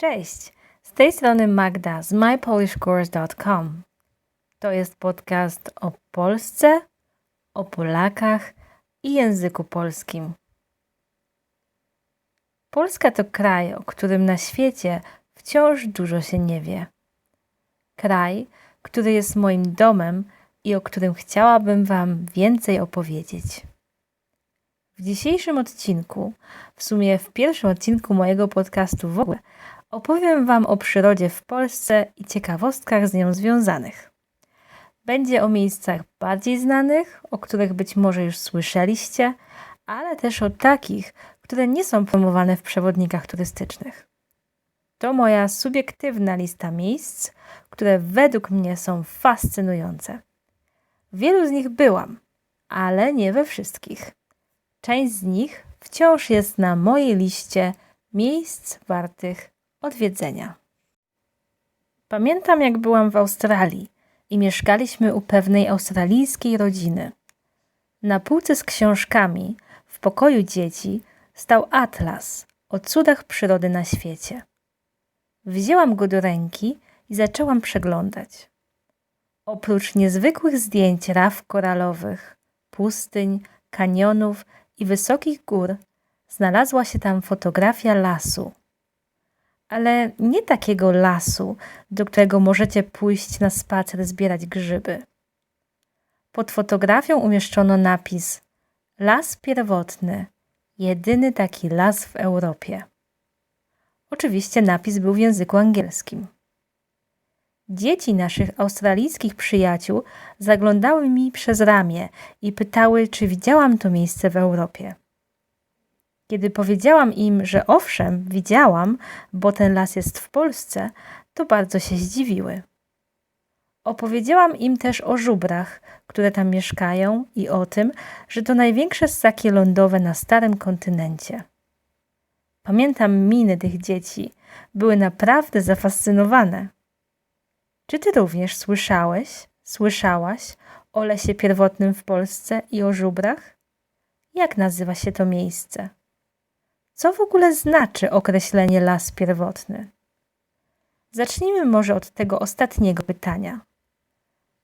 Cześć, z tej strony Magda z mypolishcourse.com. To jest podcast o Polsce, o Polakach i języku polskim. Polska to kraj, o którym na świecie wciąż dużo się nie wie. Kraj, który jest moim domem i o którym chciałabym Wam więcej opowiedzieć. W dzisiejszym odcinku, w sumie w pierwszym odcinku mojego podcastu w ogóle, opowiem Wam o przyrodzie w Polsce i ciekawostkach z nią związanych. Będzie o miejscach bardziej znanych, o których być może już słyszeliście, ale też o takich, które nie są promowane w przewodnikach turystycznych. To moja subiektywna lista miejsc, które według mnie są fascynujące. W wielu z nich byłam, ale nie we wszystkich. Część z nich wciąż jest na mojej liście miejsc wartych odwiedzenia. Pamiętam, jak byłam w Australii i mieszkaliśmy u pewnej australijskiej rodziny. Na półce z książkami w pokoju dzieci stał atlas o cudach przyrody na świecie. Wzięłam go do ręki i zaczęłam przeglądać. Oprócz niezwykłych zdjęć raf koralowych, pustyń, kanionów i wysokich gór, znalazła się tam fotografia lasu. Ale nie takiego lasu, do którego możecie pójść na spacer zbierać grzyby. Pod fotografią umieszczono napis Las pierwotny, jedyny taki las w Europie. Oczywiście napis był w języku angielskim. Dzieci naszych australijskich przyjaciół zaglądały mi przez ramię i pytały, czy widziałam to miejsce w Europie. Kiedy powiedziałam im, że owszem, widziałam, bo ten las jest w Polsce, to bardzo się zdziwiły. Opowiedziałam im też o żubrach, które tam mieszkają i o tym, że to największe ssaki lądowe na starym kontynencie. Pamiętam miny tych dzieci. Były naprawdę zafascynowane. Czy ty również słyszałeś, słyszałaś o lesie pierwotnym w Polsce i o żubrach? Jak nazywa się to miejsce? Co w ogóle znaczy określenie las pierwotny? Zacznijmy może od tego ostatniego pytania.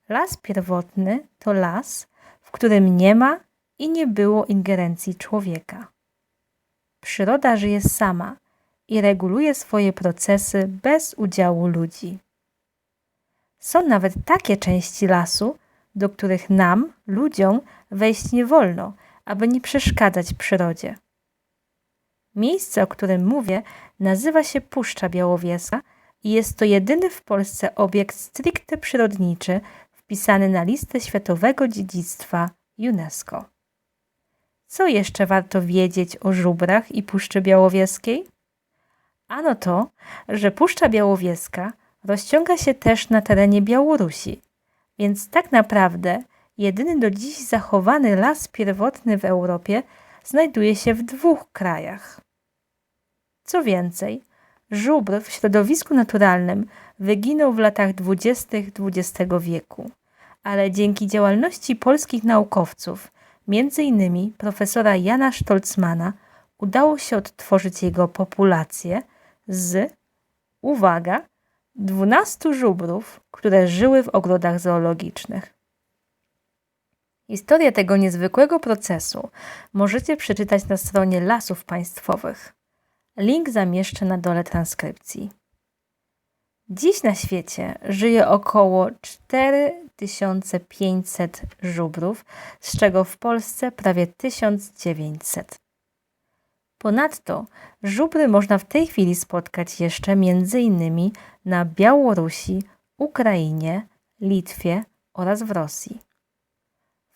Las pierwotny to las, w którym nie ma i nie było ingerencji człowieka. Przyroda żyje sama i reguluje swoje procesy bez udziału ludzi. Są nawet takie części lasu, do których nam, ludziom, wejść nie wolno, aby nie przeszkadzać przyrodzie. Miejsce, o którym mówię, nazywa się Puszcza Białowieska i jest to jedyny w Polsce obiekt stricte przyrodniczy wpisany na listę Światowego Dziedzictwa UNESCO. Co jeszcze warto wiedzieć o żubrach i Puszczy Białowieskiej? Ano to, że Puszcza Białowieska rozciąga się też na terenie Białorusi, więc tak naprawdę jedyny do dziś zachowany las pierwotny w Europie znajduje się w dwóch krajach. Co więcej, żubr w środowisku naturalnym wyginął w latach dwudziestych XX wieku, ale dzięki działalności polskich naukowców, m.in. profesora Jana Stolzmana, udało się odtworzyć jego populację z, uwaga, 12 żubrów, które żyły w ogrodach zoologicznych. Historię tego niezwykłego procesu możecie przeczytać na stronie Lasów Państwowych. Link zamieszczę na dole transkrypcji. Dziś na świecie żyje około 4500 żubrów, z czego w Polsce prawie 1900. Ponadto żubry można w tej chwili spotkać jeszcze m.in. na Białorusi, Ukrainie, Litwie oraz w Rosji.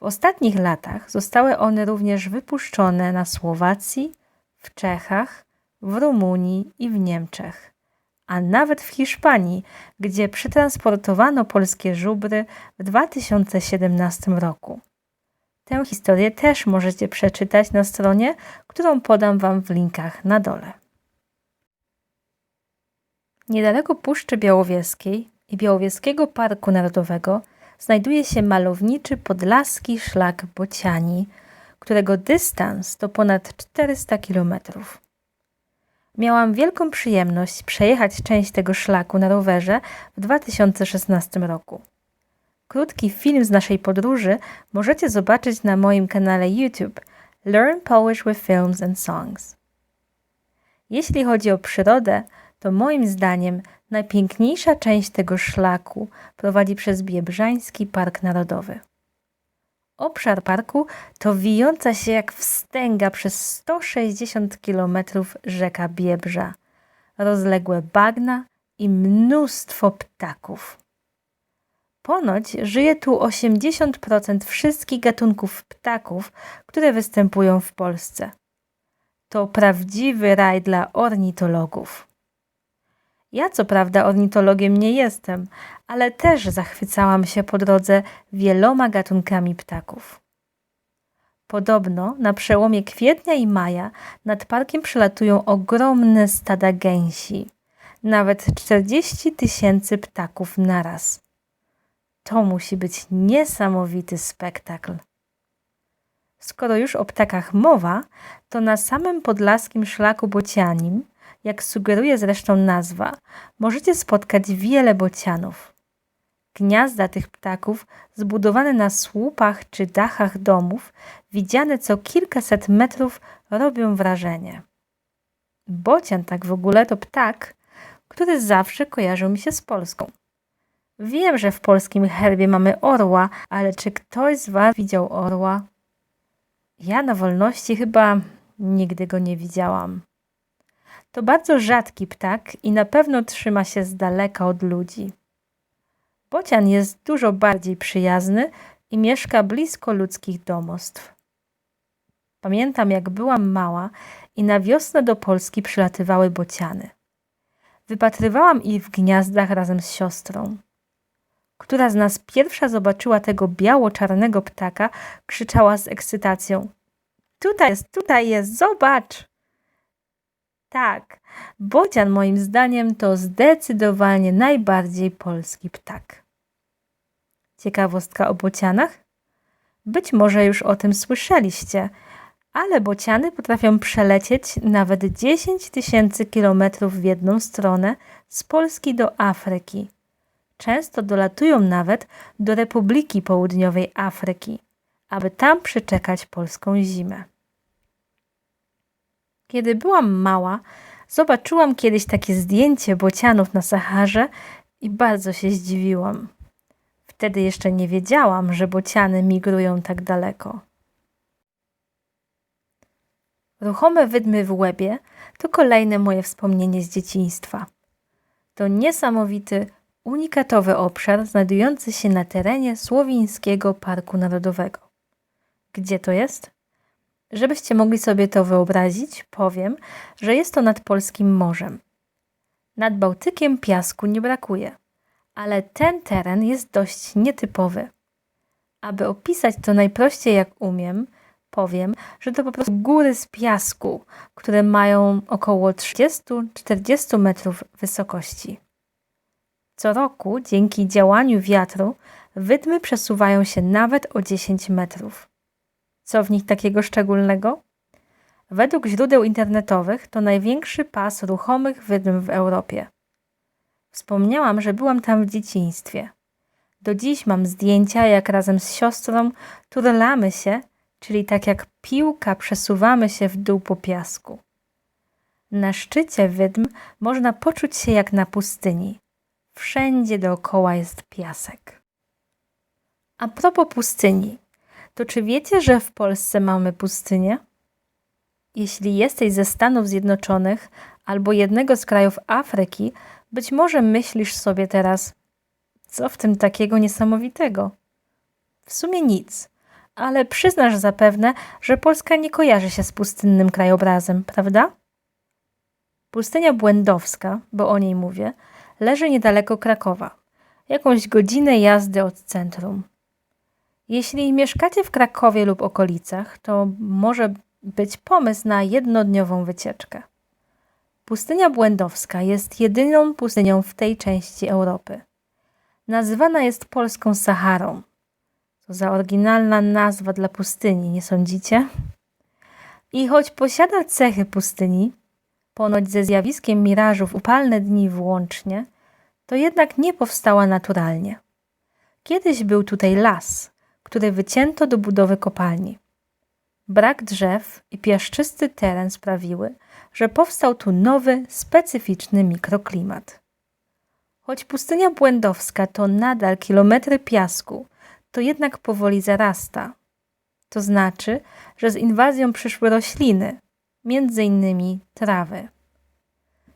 W ostatnich latach zostały one również wypuszczone na Słowacji, w Czechach, w Rumunii i w Niemczech, a nawet w Hiszpanii, gdzie przetransportowano polskie żubry w 2017 roku. Tę historię też możecie przeczytać na stronie, którą podam Wam w linkach na dole. Niedaleko Puszczy Białowieskiej i Białowieskiego Parku Narodowego znajduje się malowniczy podlaski szlak Bociani, którego dystans to ponad 400 kilometrów. Miałam wielką przyjemność przejechać część tego szlaku na rowerze w 2016 roku. Krótki film z naszej podróży możecie zobaczyć na moim kanale YouTube Learn Polish with Films and Songs. Jeśli chodzi o przyrodę, to moim zdaniem najpiękniejsza część tego szlaku prowadzi przez Biebrzański Park Narodowy. Obszar parku to wijąca się jak wstęga przez 160 km rzeka Biebrza, rozległe bagna i mnóstwo ptaków. Ponoć żyje tu 80% wszystkich gatunków ptaków, które występują w Polsce. To prawdziwy raj dla ornitologów. Ja co prawda ornitologiem nie jestem, ale też zachwycałam się po drodze wieloma gatunkami ptaków. Podobno na przełomie kwietnia i maja nad parkiem przelatują ogromne stada gęsi, nawet 40 tysięcy ptaków naraz. To musi być niesamowity spektakl. Skoro już o ptakach mowa, to na samym podlaskim szlaku bocianim jak sugeruje zresztą nazwa, możecie spotkać wiele bocianów. Gniazda tych ptaków, zbudowane na słupach czy dachach domów, widziane co kilkaset metrów, robią wrażenie. Bocian tak w ogóle to ptak, który zawsze kojarzył mi się z Polską. Wiem, że w polskim herbie mamy orła, ale czy ktoś z Was widział orła? Ja na wolności chyba nigdy go nie widziałam. To bardzo rzadki ptak i na pewno trzyma się z daleka od ludzi. Bocian jest dużo bardziej przyjazny i mieszka blisko ludzkich domostw. Pamiętam, jak byłam mała i na wiosnę do Polski przylatywały bociany. Wypatrywałam ich w gniazdach razem z siostrą. Która z nas pierwsza zobaczyła tego biało-czarnego ptaka, krzyczała z ekscytacją: Tutaj jest, tutaj jest, zobacz! Tak, bocian moim zdaniem to zdecydowanie najbardziej polski ptak. Ciekawostka o bocianach? Być może już o tym słyszeliście, ale bociany potrafią przelecieć nawet 10 tysięcy kilometrów w jedną stronę z Polski do Afryki. Często dolatują nawet do Republiki Południowej Afryki, aby tam przeczekać polską zimę. Kiedy byłam mała, zobaczyłam kiedyś takie zdjęcie bocianów na Saharze i bardzo się zdziwiłam. Wtedy jeszcze nie wiedziałam, że bociany migrują tak daleko. Ruchome wydmy w łebie to kolejne moje wspomnienie z dzieciństwa. To niesamowity, unikatowy obszar znajdujący się na terenie Słowińskiego Parku Narodowego. Gdzie to jest? Żebyście mogli sobie to wyobrazić, powiem, że jest to nad polskim morzem. Nad Bałtykiem piasku nie brakuje, ale ten teren jest dość nietypowy. Aby opisać to najprościej jak umiem, powiem, że to po prostu góry z piasku, które mają około 30-40 metrów wysokości. Co roku, dzięki działaniu wiatru, wydmy przesuwają się nawet o 10 metrów. Co w nich takiego szczególnego? Według źródeł internetowych to największy pas ruchomych wydm w Europie. Wspomniałam, że byłam tam w dzieciństwie. Do dziś mam zdjęcia, jak razem z siostrą turlamy się, czyli tak jak piłka przesuwamy się w dół po piasku. Na szczycie wydm można poczuć się jak na pustyni. Wszędzie dookoła jest piasek. A propos pustyni, to czy wiecie, że w Polsce mamy pustynię? Jeśli jesteś ze Stanów Zjednoczonych albo jednego z krajów Afryki, być może myślisz sobie teraz, co w tym takiego niesamowitego? W sumie nic, ale przyznasz zapewne, że Polska nie kojarzy się z pustynnym krajobrazem, prawda? Pustynia Błędowska, bo o niej mówię, leży niedaleko Krakowa, jakąś godzinę jazdy od centrum. Jeśli mieszkacie w Krakowie lub okolicach, to może być pomysł na jednodniową wycieczkę. Pustynia Błędowska jest jedyną pustynią w tej części Europy. Nazywana jest polską Saharą. To za oryginalna nazwa dla pustyni, nie sądzicie? I choć posiada cechy pustyni, ponoć ze zjawiskiem mirażu w upalne dni włącznie, to jednak nie powstała naturalnie. Kiedyś był tutaj las, który wycięto do budowy kopalni. Brak drzew i piaszczysty teren sprawiły, że powstał tu nowy, specyficzny mikroklimat. Choć pustynia błędowska to nadal kilometry piasku, to jednak powoli zarasta. To znaczy, że z inwazją przyszły rośliny, między innymi trawy.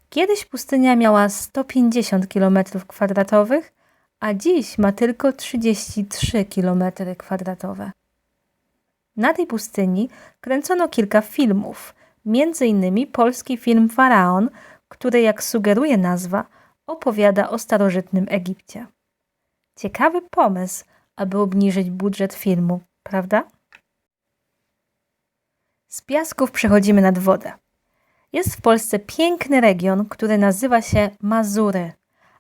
Kiedyś pustynia miała 150 km2, a dziś ma tylko 33 km2. Na tej pustyni kręcono kilka filmów, innymi polski film Faraon, który, jak sugeruje nazwa, opowiada o starożytnym Egipcie. Ciekawy pomysł, aby obniżyć budżet filmu, prawda? Z piasków przechodzimy nad wodę. Jest w Polsce piękny region, który nazywa się Mazury,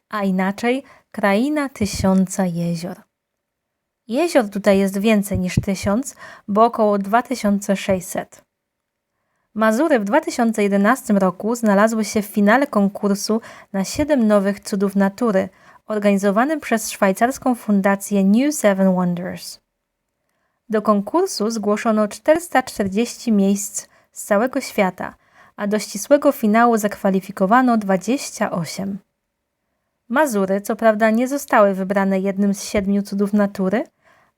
a inaczej Kraina Tysiąca Jezior. Jezior tutaj jest więcej niż tysiąc, bo około 2600. Mazury w 2011 roku znalazły się w finale konkursu na 7 nowych cudów natury, organizowanym przez szwajcarską fundację New Seven Wonders. Do konkursu zgłoszono 440 miejsc z całego świata, a do ścisłego finału zakwalifikowano 28. Mazury, co prawda, nie zostały wybrane jednym z siedmiu cudów natury,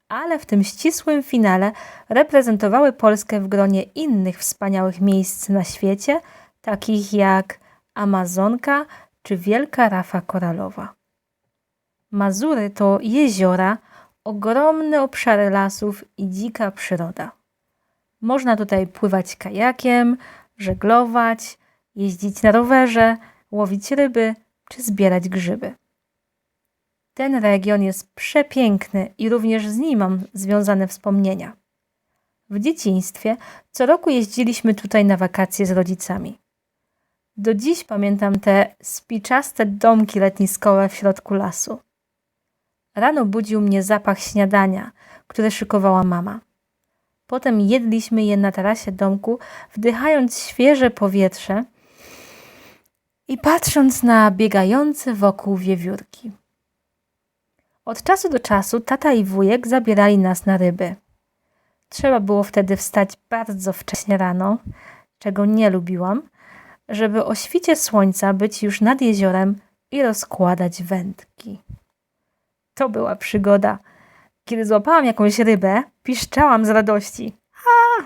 ale w tym ścisłym finale reprezentowały Polskę w gronie innych wspaniałych miejsc na świecie, takich jak Amazonka czy Wielka Rafa Koralowa. Mazury to jeziora, ogromne obszary lasów i dzika przyroda. Można tutaj pływać kajakiem, żeglować, jeździć na rowerze, łowić ryby czy zbierać grzyby. Ten region jest przepiękny i również z nim mam związane wspomnienia. W dzieciństwie co roku jeździliśmy tutaj na wakacje z rodzicami. Do dziś pamiętam te spiczaste domki letniskowe w środku lasu. Rano budził mnie zapach śniadania, które szykowała mama. Potem jedliśmy je na tarasie domku, wdychając świeże powietrze i patrząc na biegające wokół wiewiórki. Od czasu do czasu tata i wujek zabierali nas na ryby. Trzeba było wtedy wstać bardzo wcześnie rano, czego nie lubiłam, żeby o świcie słońca być już nad jeziorem i rozkładać wędki. To była przygoda. Kiedy złapałam jakąś rybę, piszczałam z radości. A!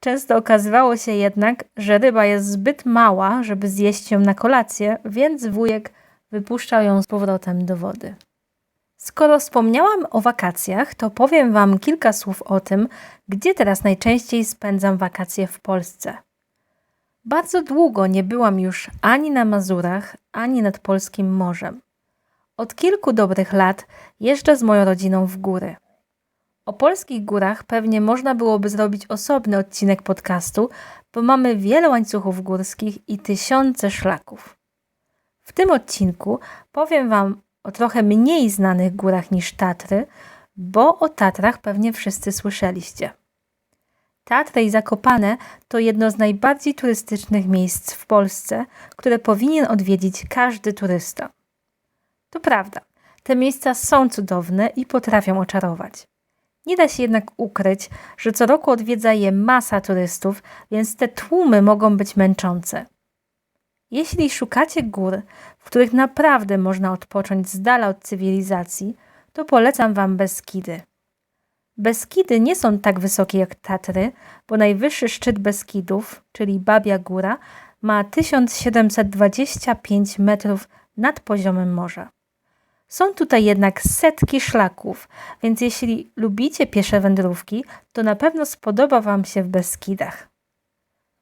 Często okazywało się jednak, że ryba jest zbyt mała, żeby zjeść ją na kolację, więc wujek wypuszczał ją z powrotem do wody. Skoro wspomniałam o wakacjach, to powiem Wam kilka słów o tym, gdzie teraz najczęściej spędzam wakacje w Polsce. Bardzo długo nie byłam już ani na Mazurach, ani nad polskim morzem. Od kilku dobrych lat jeżdżę z moją rodziną w góry. O polskich górach pewnie można byłoby zrobić osobny odcinek podcastu, bo mamy wiele łańcuchów górskich i tysiące szlaków. W tym odcinku powiem Wam o trochę mniej znanych górach niż Tatry, bo o Tatrach pewnie wszyscy słyszeliście. Tatry i Zakopane to jedno z najbardziej turystycznych miejsc w Polsce, które powinien odwiedzić każdy turysta. To prawda, te miejsca są cudowne i potrafią oczarować. Nie da się jednak ukryć, że co roku odwiedza je masa turystów, więc te tłumy mogą być męczące. Jeśli szukacie gór, w których naprawdę można odpocząć z dala od cywilizacji, to polecam Wam Beskidy. Beskidy nie są tak wysokie jak Tatry, bo najwyższy szczyt Beskidów, czyli Babia Góra, ma 1725 metrów nad poziomem morza. Są tutaj jednak setki szlaków, więc jeśli lubicie piesze wędrówki, to na pewno spodoba Wam się w Beskidach.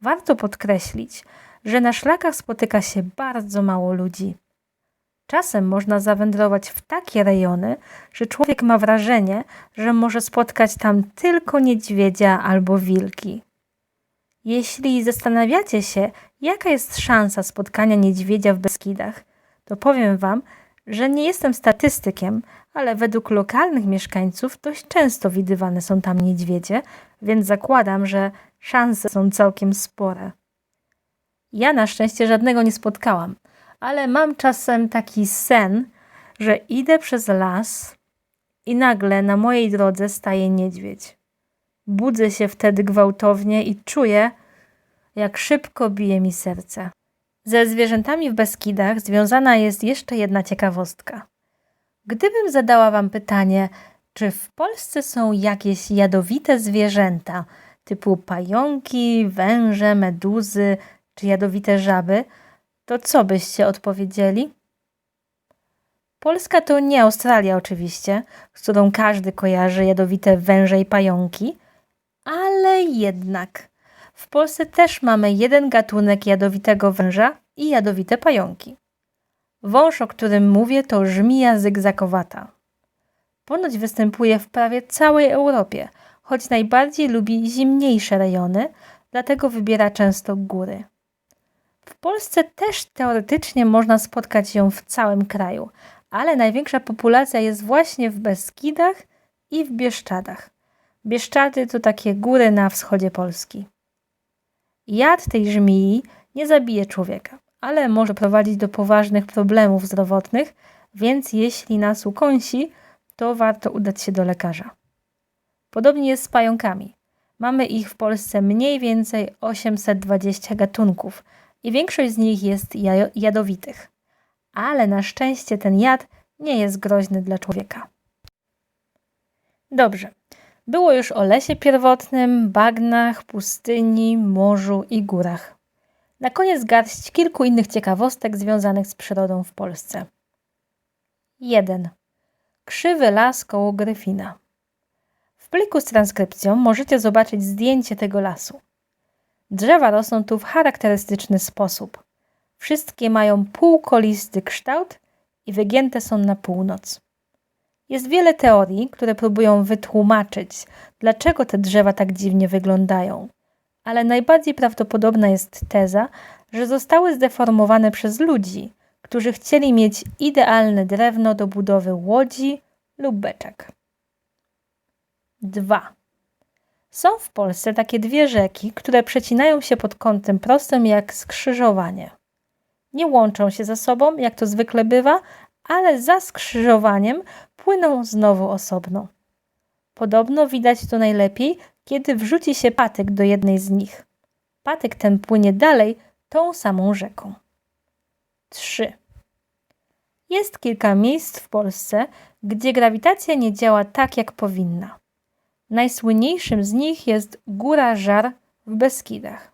Warto podkreślić, że na szlakach spotyka się bardzo mało ludzi. Czasem można zawędrować w takie rejony, że człowiek ma wrażenie, że może spotkać tam tylko niedźwiedzia albo wilki. Jeśli zastanawiacie się, jaka jest szansa spotkania niedźwiedzia w Beskidach, to powiem Wam, że nie jestem statystykiem, ale według lokalnych mieszkańców dość często widywane są tam niedźwiedzie, więc zakładam, że szanse są całkiem spore. Ja na szczęście żadnego nie spotkałam, ale mam czasem taki sen, że idę przez las i nagle na mojej drodze staje niedźwiedź. Budzę się wtedy gwałtownie i czuję, jak szybko bije mi serce. Ze zwierzętami w Beskidach związana jest jeszcze jedna ciekawostka. Gdybym zadała Wam pytanie, czy w Polsce są jakieś jadowite zwierzęta, typu pająki, węże, meduzy czy jadowite żaby, to co byście odpowiedzieli? Polska to nie Australia oczywiście, z którą każdy kojarzy jadowite węże i pająki, ale jednak w Polsce też mamy jeden gatunek jadowitego węża i jadowite pająki. Wąż, o którym mówię, to żmija zygzakowata. Ponoć występuje w prawie całej Europie, choć najbardziej lubi zimniejsze rejony, dlatego wybiera często góry. W Polsce też teoretycznie można spotkać ją w całym kraju, ale największa populacja jest właśnie w Beskidach i w Bieszczadach. Bieszczady to takie góry na wschodzie Polski. Jad tej żmii nie zabije człowieka, ale może prowadzić do poważnych problemów zdrowotnych, więc jeśli nas ukąsi, to warto udać się do lekarza. Podobnie jest z pająkami. Mamy ich w Polsce mniej więcej 820 gatunków i większość z nich jest jadowitych. Ale na szczęście ten jad nie jest groźny dla człowieka. Dobrze. Było już o lesie pierwotnym, bagnach, pustyni, morzu i górach. Na koniec garść kilku innych ciekawostek związanych z przyrodą w Polsce. 1. Krzywy las koło Gryfina. W pliku z transkrypcją możecie zobaczyć zdjęcie tego lasu. Drzewa rosną tu w charakterystyczny sposób. Wszystkie mają półkolisty kształt i wygięte są na północ. Jest wiele teorii, które próbują wytłumaczyć, dlaczego te drzewa tak dziwnie wyglądają, ale najbardziej prawdopodobna jest teza, że zostały zdeformowane przez ludzi, którzy chcieli mieć idealne drewno do budowy łodzi lub beczek. 2. Są w Polsce takie dwie rzeki, które przecinają się pod kątem prostym jak skrzyżowanie. Nie łączą się ze sobą, jak to zwykle bywa, ale za skrzyżowaniem płyną znowu osobno. Podobno widać to najlepiej, kiedy wrzuci się patyk do jednej z nich. Patyk ten płynie dalej tą samą rzeką. 3. Jest kilka miejsc w Polsce, gdzie grawitacja nie działa tak, jak powinna. Najsłynniejszym z nich jest Góra Żar w Beskidach.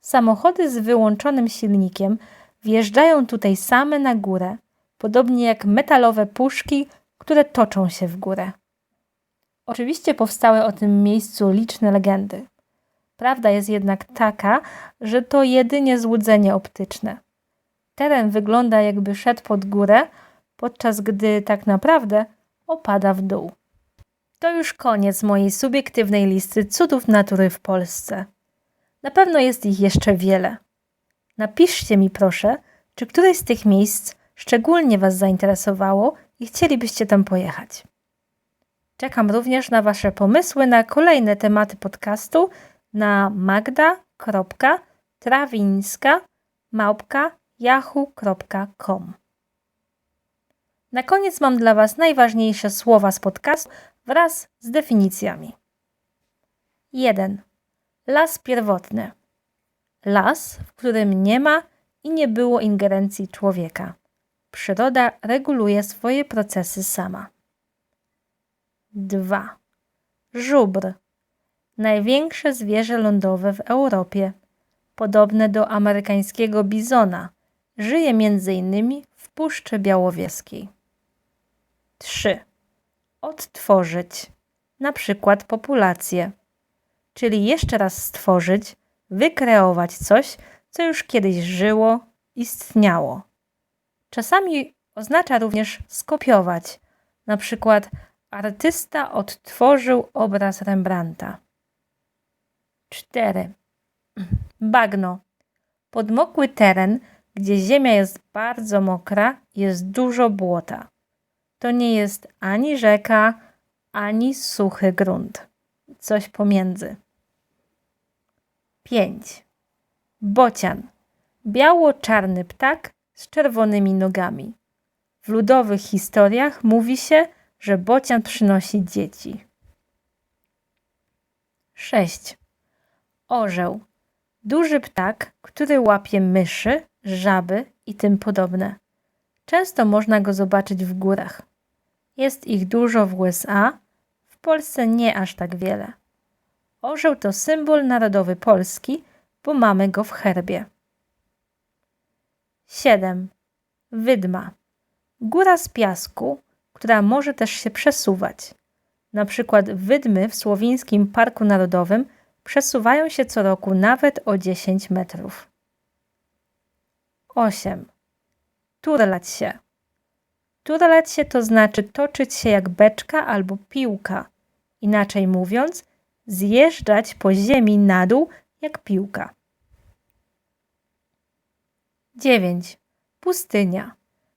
Samochody z wyłączonym silnikiem wjeżdżają tutaj same na górę, podobnie jak metalowe puszki, które toczą się w górę. Oczywiście powstały o tym miejscu liczne legendy. Prawda jest jednak taka, że to jedynie złudzenie optyczne. Teren wygląda jakby szedł pod górę, podczas gdy tak naprawdę opada w dół. To już koniec mojej subiektywnej listy cudów natury w Polsce. Na pewno jest ich jeszcze wiele. Napiszcie mi proszę, czy któreś z tych miejsc szczególnie Was zainteresowało i chcielibyście tam pojechać. Czekam również na Wasze pomysły na kolejne tematy podcastu na magda.trawińska. Na koniec mam dla Was najważniejsze słowa z podcastu wraz z definicjami. 1. Las pierwotny. Las, w którym nie ma i nie było ingerencji człowieka. Przyroda reguluje swoje procesy sama. 2. Żubr. Największe zwierzę lądowe w Europie. Podobne do amerykańskiego bizona. Żyje m.in. w Puszczy Białowieskiej. 3. Odtworzyć. Na przykład populację. Czyli jeszcze raz stworzyć, wykreować coś, co już kiedyś żyło, istniało. Czasami oznacza również skopiować. Na przykład artysta odtworzył obraz Rembrandta. 4. Bagno. Podmokły teren, gdzie ziemia jest bardzo mokra, jest dużo błota. To nie jest ani rzeka, ani suchy grunt. Coś pomiędzy. 5. Bocian Biało-czarny ptak z czerwonymi nogami. W ludowych historiach mówi się, że bocian przynosi dzieci. 6. Orzeł. Duży ptak, który łapie myszy, żaby i tym podobne. Często można go zobaczyć w górach. Jest ich dużo w USA, w Polsce nie aż tak wiele. Orzeł to symbol narodowy Polski, bo mamy go w herbie. 7. Wydma. Góra z piasku, która może też się przesuwać. Na przykład wydmy w Słowińskim Parku Narodowym przesuwają się co roku nawet o 10 metrów. 8. Turlać się. Turlać się to znaczy toczyć się jak beczka albo piłka. Inaczej mówiąc, zjeżdżać po ziemi na dół jak piłka. 9. Pustynia.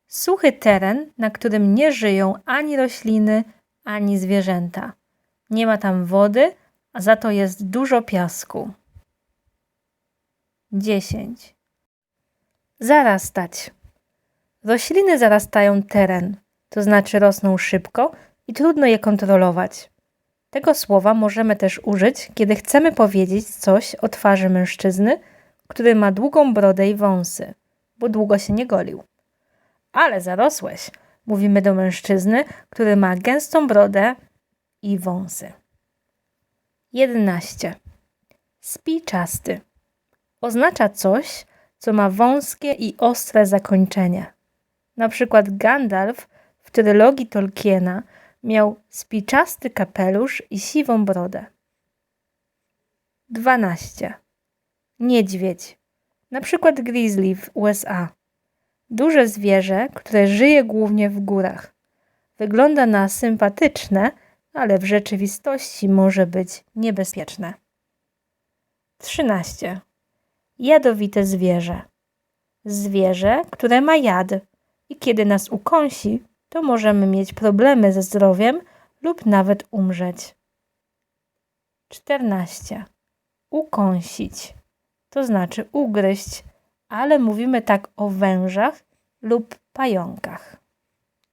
Suchy teren, na którym nie żyją ani rośliny, ani zwierzęta. Nie ma tam wody, a za to jest dużo piasku. 10. Zarastać. Rośliny zarastają teren, to znaczy rosną szybko i trudno je kontrolować. Tego słowa możemy też użyć, kiedy chcemy powiedzieć coś o twarzy mężczyzny, który ma długą brodę i wąsy, bo długo się nie golił. Ale zarosłeś, mówimy do mężczyzny, który ma gęstą brodę i wąsy. 11. Spiczasty. Oznacza coś, co ma wąskie i ostre zakończenie. Na przykład Gandalf w trylogii Tolkiena miał spiczasty kapelusz i siwą brodę. 12. Niedźwiedź. Na przykład grizzly w USA. Duże zwierzę, które żyje głównie w górach. Wygląda na sympatyczne, ale w rzeczywistości może być niebezpieczne. 13. Jadowite zwierzę. Zwierzę, które ma jad i kiedy nas ukąsi, to możemy mieć problemy ze zdrowiem lub nawet umrzeć. 14. Ukąsić. To znaczy ugryźć, ale mówimy tak o wężach lub pająkach.